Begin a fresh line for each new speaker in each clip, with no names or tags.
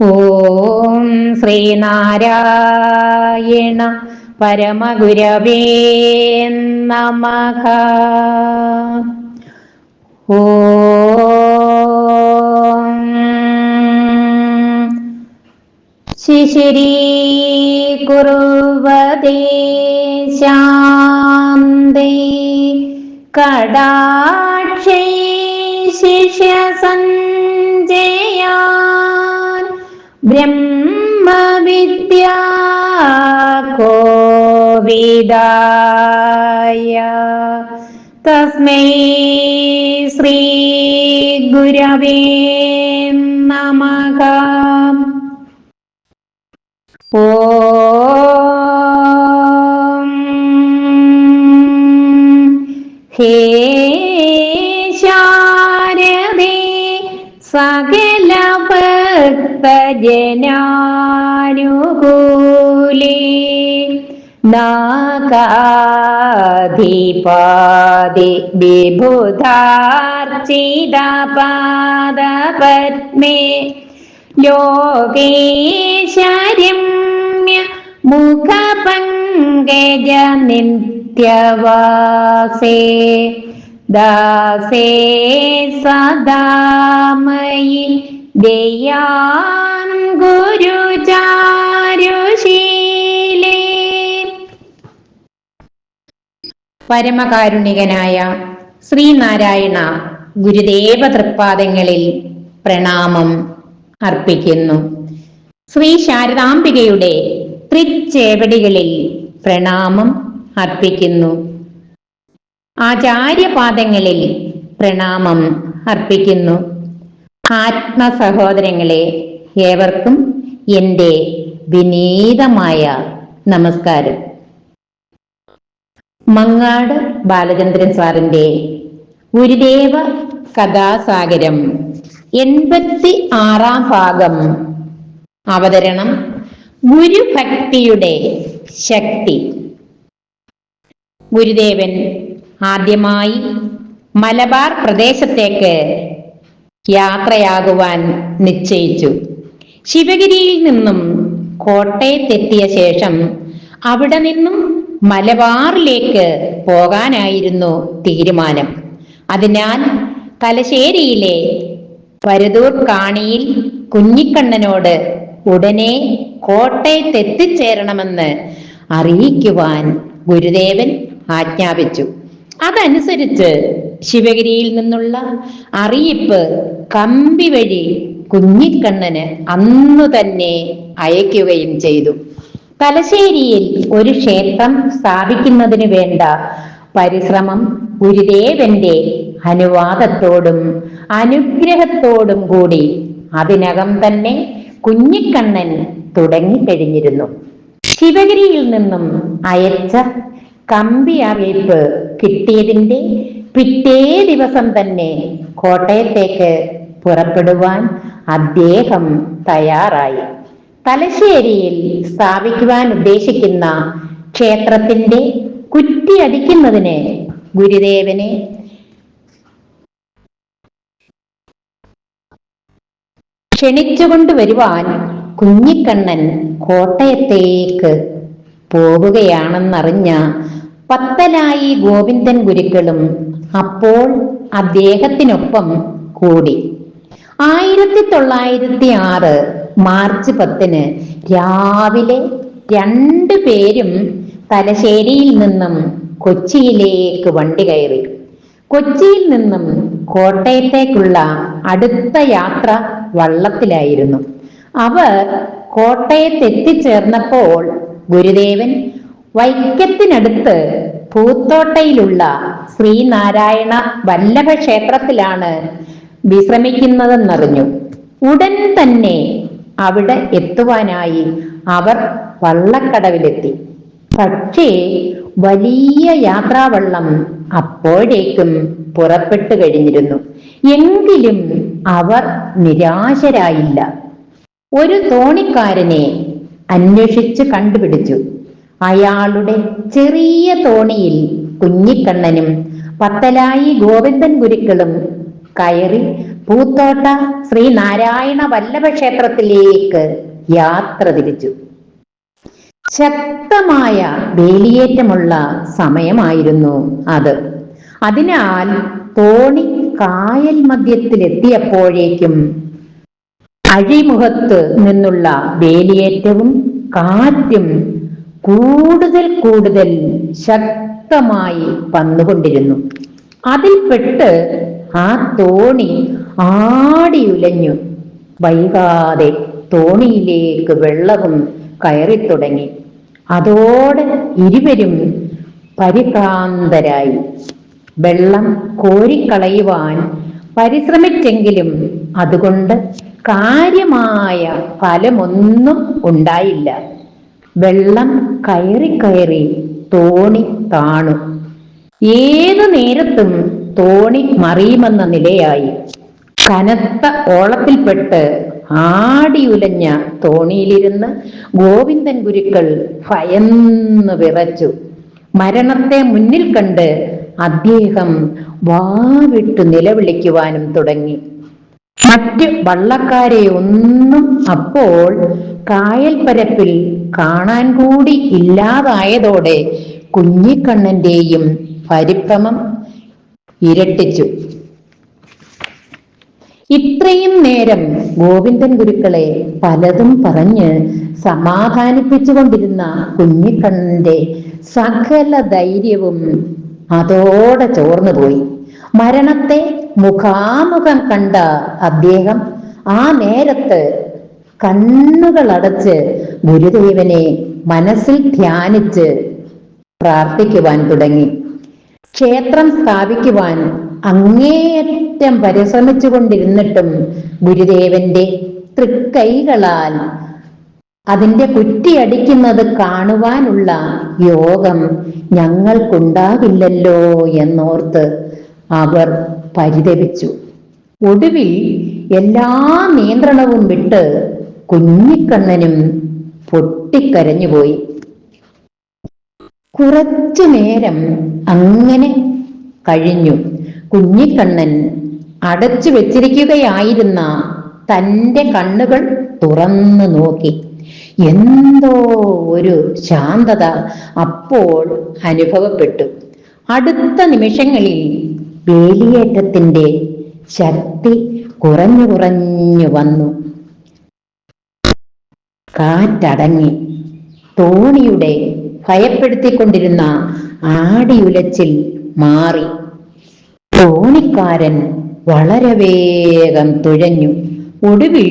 ഓം ശ്രീനാരായണ പരമഗുരവേ നമഃ. ഓം ശിശിരീ കുറുവദേ ശാന്തേ കടാക്ഷൈ ശിഷ്യസഞ്ജയാൻ ബ്രഹ്മവിദ്യാ കോവിദായ തസ്മൈ ശ്രീ ഗുരവേ നമക ഓ. ഹേ ശാരദേ സകല ഭക്തജനാനുകൂലേ നാഗാധിപാതി വിബുധാർച്ചിത പാദപത്മേ ലോകേശരമ്യ മുഖപങ്കജ നിത്യവാസേ ദാസേ സദാമയി ദയാൻ ഗുരുചാരുശീലേ. പരമകാരുണികനായ ശ്രീനാരായണ ഗുരുദേവ തൃപ്പാദങ്ങളിൽ പ്രണാമം അർപ്പിക്കുന്നു. ശ്രീ ശാരദാംബികയുടെ തൃച്ചേവടികളിൽ പ്രണാമം അർപ്പിക്കുന്നു. ആചാര്യപാദങ്ങളിൽ പ്രണാമം അർപ്പിക്കുന്നു. ആത്മസഹോദരങ്ങളെ ഏവർക്കും എന്റെ വിനീതമായ നമസ്കാരം. മങ്ങാട് ബാലചന്ദ്രൻ സാറിന്റെ ഗുരുദേവ കഥാസാഗരം എൺപത്തി ആറാം ഭാഗം. അവതരണം ഗുരുഭക്തിയുടെ ശക്തി. ഗുരുദേവൻ ആദ്യമായി മലബാർ പ്രദേശത്തേക്ക് യാത്രയാകുവാൻ നിശ്ചയിച്ചു. ശിവഗിരിയിൽ നിന്നും കോട്ടയത്തെത്തിയ ശേഷം അവിടെ നിന്നും മലബാറിലേക്ക് പോകാനായിരുന്നു തീരുമാനം. അതിനാൽ തലശ്ശേരിയിലെ പരുതൂർ കാണിയിൽ കുഞ്ഞിക്കണ്ണനോട് ഉടനെ കോട്ടയത്തെത്തിച്ചേരണമെന്ന് അറിയിക്കുവാൻ ഗുരുദേവൻ ആജ്ഞാപിച്ചു. അതനുസരിച്ച് ശിവഗിരിയിൽ നിന്നുള്ള അറിയിപ്പ് കമ്പി വഴി കുഞ്ഞിക്കണ്ണന് അന്നു തന്നെ അയക്കുകയും ചെയ്തു. തലശ്ശേരിയിൽ ഒരു ക്ഷേത്രം സ്ഥാപിക്കുന്നതിന് വേണ്ട പരിശ്രമം ഗുരുദേവന്റെ അനുവാദത്തോടും അനുഗ്രഹത്തോടും കൂടി അതിനകം തന്നെ കുഞ്ഞിക്കണ്ണൻ തുടങ്ങിക്കഴിഞ്ഞിരുന്നു. ശിവഗിരിയിൽ നിന്നും അയച്ച കമ്പി അറിയിപ്പ് കിട്ടിയതിന്റെ പിറ്റേ ദിവസം തന്നെ കോട്ടയത്തേക്ക് പുറപ്പെടുവാൻ അദ്ദേഹം തയ്യാറായി. തലശ്ശേരിയിൽ സ്ഥാപിക്കുവാൻ ഉദ്ദേശിക്കുന്ന ക്ഷേത്രത്തിന്റെ കുറ്റി കുറ്റിയടിക്കുന്നതിന് ഗുരുദേവനെ ക്ഷണിച്ചുകൊണ്ടുവരുവാൻ കുഞ്ഞിക്കണ്ണൻ കോട്ടയത്തേക്ക് പോവുകയാണെന്നറിഞ്ഞ പത്തലായി ഗോവിന്ദൻ ഗുരുക്കളും അപ്പോൾ അദ്ദേഹത്തിനൊപ്പം കൂടി. ആയിരത്തി തൊള്ളായിരത്തി ആറ് മാർച്ച് പത്തിന് രാവിലെ രണ്ടു പേരും തലശ്ശേരിയിൽ നിന്നും കൊച്ചിയിലേക്ക് വണ്ടി കയറി. കൊച്ചിയിൽ നിന്നും കോട്ടയത്തേക്കുള്ള അടുത്ത യാത്ര വള്ളത്തിലായിരുന്നു. അവർ കോട്ടയത്ത് എത്തിച്ചേർന്നപ്പോൾ ഗുരുദേവൻ വൈക്കത്തിനടുത്ത് പൂത്തോട്ടയിലുള്ള ശ്രീനാരായണ വല്ലഭ ക്ഷേത്രത്തിലാണ് വിശ്രമിക്കുന്നതെന്നറിഞ്ഞു. ഉടൻ തന്നെ അവിടെ എത്തുവാനായി അവർ വള്ളക്കടവിലെത്തി. പക്ഷേ വലിയ യാത്രാവള്ളം അപ്പോഴേക്കും പുറപ്പെട്ടു കഴിഞ്ഞിരുന്നു. എങ്കിലും അവർ നിരാശരായില്ല. ഒരു തോണിക്കാരനെ അന്വേഷിച്ച് കണ്ടുപിടിച്ചു. അയാളുടെ ചെറിയ തോണിയിൽ കുഞ്ഞിക്കണ്ണനും പത്തലായി ഗോവിന്ദൻ ഗുരുക്കളും കയറി പൂത്തോട്ട ശ്രീനാരായണ വല്ലഭ ക്ഷേത്രത്തിലേക്ക് യാത്ര തിരിച്ചു. ശക്തമായ വേലിയേറ്റമുള്ള സമയമായിരുന്നു അത്. അതിനാൽ തോണി കായൽ മധ്യത്തിലെത്തിയപ്പോഴേക്കും അഴിമുഖത്ത് നിന്നുള്ള വേലിയേറ്റവും കാറ്റും കൂടുതൽ കൂടുതൽ ശക്തമായി വന്നുകൊണ്ടിരുന്നു അതിൽപ്പെട്ട് ആ തോണി ആടിയുലഞ്ഞു വൈകാതെ തോണിയിലേക്ക് വെള്ളവും കയറി തുടങ്ങി. അതോടെ ഇരുവരും പരിഭ്രാന്തരായി. വെള്ളം കോരിക്കളയുവാൻ പരിശ്രമിച്ചെങ്കിലും അതുകൊണ്ട് കാര്യമായ ഫലമൊന്നും ഉണ്ടായില്ല. വെള്ളം കയറി കയറി തോണി താണു. ഏതു നേരത്തും തോണി മറിയുമെന്ന നിലയായി. കനത്ത ഓളത്തിൽപ്പെട്ട് ആടിയുലഞ്ഞ തോണിയിലിരുന്ന് ഗോവിന്ദൻ ഗുരുക്കൾ ഭയന്ന് വിറച്ചു. മരണത്തെ മുന്നിൽ കണ്ട് അദ്ദേഹം വാവിട്ട് നിലവിളിക്കുവാനും തുടങ്ങി. മറ്റ് വള്ളക്കാരെ ഒന്നും അപ്പോൾ കായൽപ്പരപ്പിൽ കാണാൻ കൂടി ഇല്ലാതായതോടെ കുഞ്ഞിക്കണ്ണന്റെയും പരിഭ്രമം ഇരട്ടിച്ചു. ഇത്രയും നേരം ഗോവിന്ദൻ ഗുരുക്കളെ പലതും പറഞ്ഞ് സമാധാനിപ്പിച്ചുകൊണ്ടിരുന്ന കുഞ്ഞിക്കണ്ണന്റെ സകല ധൈര്യവും അതോടെ ചോർന്നുപോയി. മരണത്തെ മുഖാമുഖം കണ്ട അദ്ദേഹം ആ നേരത്ത് കണ്ണുകളടച്ച് ഗുരുദേവനെ മനസ്സിൽ ധ്യാനിച്ച് പ്രാർത്ഥിക്കുവാൻ തുടങ്ങി. ക്ഷേത്രം സ്ഥാപിക്കുവാൻ അങ്ങേയറ്റം പരിശ്രമിച്ചു കൊണ്ടിരുന്നിട്ടും ഗുരുദേവന്റെ തൃക്കൈകളാൽ അതിന്റെ കുറ്റിയടിക്കുന്നത് കാണുവാനുള്ള യോഗം ഞങ്ങൾക്കുണ്ടാകില്ലല്ലോ എന്നോർത്ത് അവർ പരിതപിച്ചു. ഒടുവിൽ എല്ലാ നിയന്ത്രണവും വിട്ട് കുഞ്ഞിക്കണ്ണനും പൊട്ടിക്കരഞ്ഞുപോയി. കുറച്ചു നേരം അങ്ങനെ കഴിഞ്ഞു. കുഞ്ഞിക്കണ്ണൻ അടച്ചു വെച്ചിരിക്കുകയായിരുന്ന തന്റെ കണ്ണുകൾ തുറന്നു നോക്കി. എന്തോ ഒരു ശാന്തത അപ്പോൾ അനുഭവപ്പെട്ടു. അടുത്ത നിമിഷങ്ങളിൽ വേലിയേറ്റത്തിന്റെ ശക്തി കുറഞ്ഞു കുറഞ്ഞു വന്നു. കാറ്റടങ്ങി. തോണിയുടെ ഭയപ്പെടുത്തിക്കൊണ്ടിരുന്ന ആടിയുലച്ചിൽ മാറി. തോണിക്കാരൻ വളരെ വേഗം തുഴഞ്ഞു. ഒടുവിൽ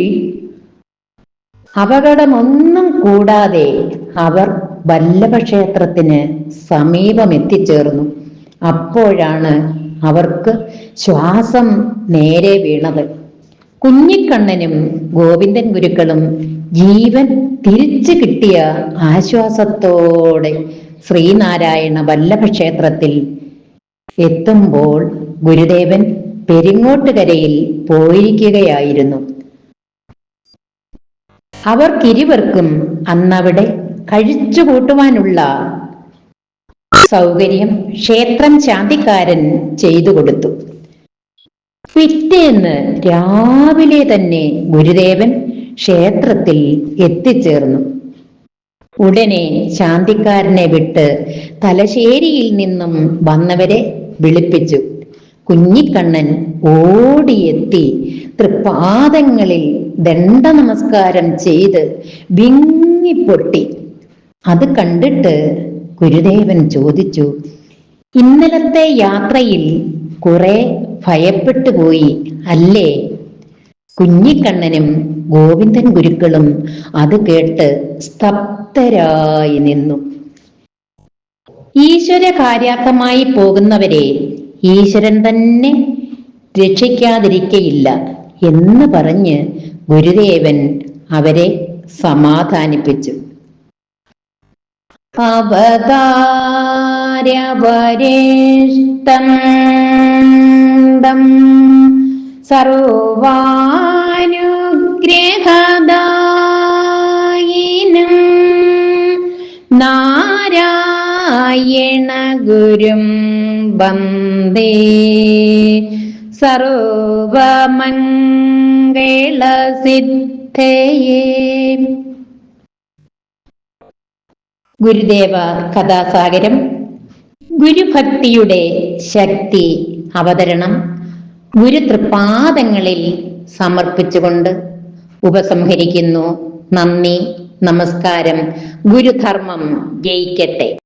അപകടമൊന്നും കൂടാതെ അവർ വല്ലഭക്ഷേത്രത്തിന് സമീപം എത്തിച്ചേർന്നു. അപ്പോഴാണ് അവർക്ക് ശ്വാസം നേരെ വീണത്. കുഞ്ഞിക്കണ്ണനും ഗോവിന്ദൻ ഗുരുക്കളും ജീവൻ തിരിച്ചു കിട്ടിയ ആശ്വാസത്തോടെ ശ്രീനാരായണ വല്ലഭ ക്ഷേത്രത്തിൽ എത്തുമ്പോൾ ഗുരുദേവൻ പെരിങ്ങോട്ടുകരയിൽ പോയിരിക്കുകയായിരുന്നു. അവർക്കിരുവർക്കും അന്നവിടെ കഴിച്ചു കൂട്ടുവാനുള്ള സൗകര്യം ക്ഷേത്രം ചാന്തിക്കാരൻ ചെയ്തു കൊടുത്തു. പിറ്റേന്ന് രാവിലെ തന്നെ ഗുരുദേവൻ ക്ഷേത്രത്തിൽ എത്തിച്ചേർന്നു. ഉടനെ ശാന്തിക്കാരനെ വിട്ട് തലശ്ശേരിയിൽ നിന്നും വന്നവരെ വിളിപ്പിച്ചു. കുഞ്ഞിക്കണ്ണൻ ഓടിയെത്തി തൃപ്പാദങ്ങളിൽ ദണ്ഡ നമസ്കാരം ചെയ്ത് വിങ്ങിപ്പൊട്ടി. അത് കണ്ടിട്ട് ഗുരുദേവൻ ചോദിച്ചു ഇന്നലത്തെ യാത്രയിൽ കുറെ ഭയപ്പെട്ടു പോയി അല്ലേ കുഞ്ഞിക്കണ്ണനും ഗോവിന്ദൻ ഗുരുക്കളും അത് കേട്ട് സ്തബ്ധരായി നിന്നു. ഈശ്വര കാര്യാർത്ഥമായി പോകുന്നവരെ ഈശ്വരൻ തന്നെ രക്ഷിക്കാതിരിക്കയില്ല എന്ന് പറഞ്ഞ് ഗുരുദേവൻ അവരെ സമാധാനിപ്പിച്ചു. അവതാര്യവരേഷ്ടം സർവാനുഗ്രഹദായിനം നാരായണ ഗുരും വന്ദേ സർവമംഗളസിദ്ധയേ ഗുരുദേവ കഥാസാഗരം. ഗുരുഭക്തിയുടെ ശക്തി അവതരണം. ഗുരുതൃപാദങ്ങളിൽ സമർപ്പിച്ചുകൊണ്ട് ഉപസംഹരിക്കുന്നു. നന്ദി നമസ്കാരം. ഗുരുധർമ്മം ജയിക്കട്ടെ.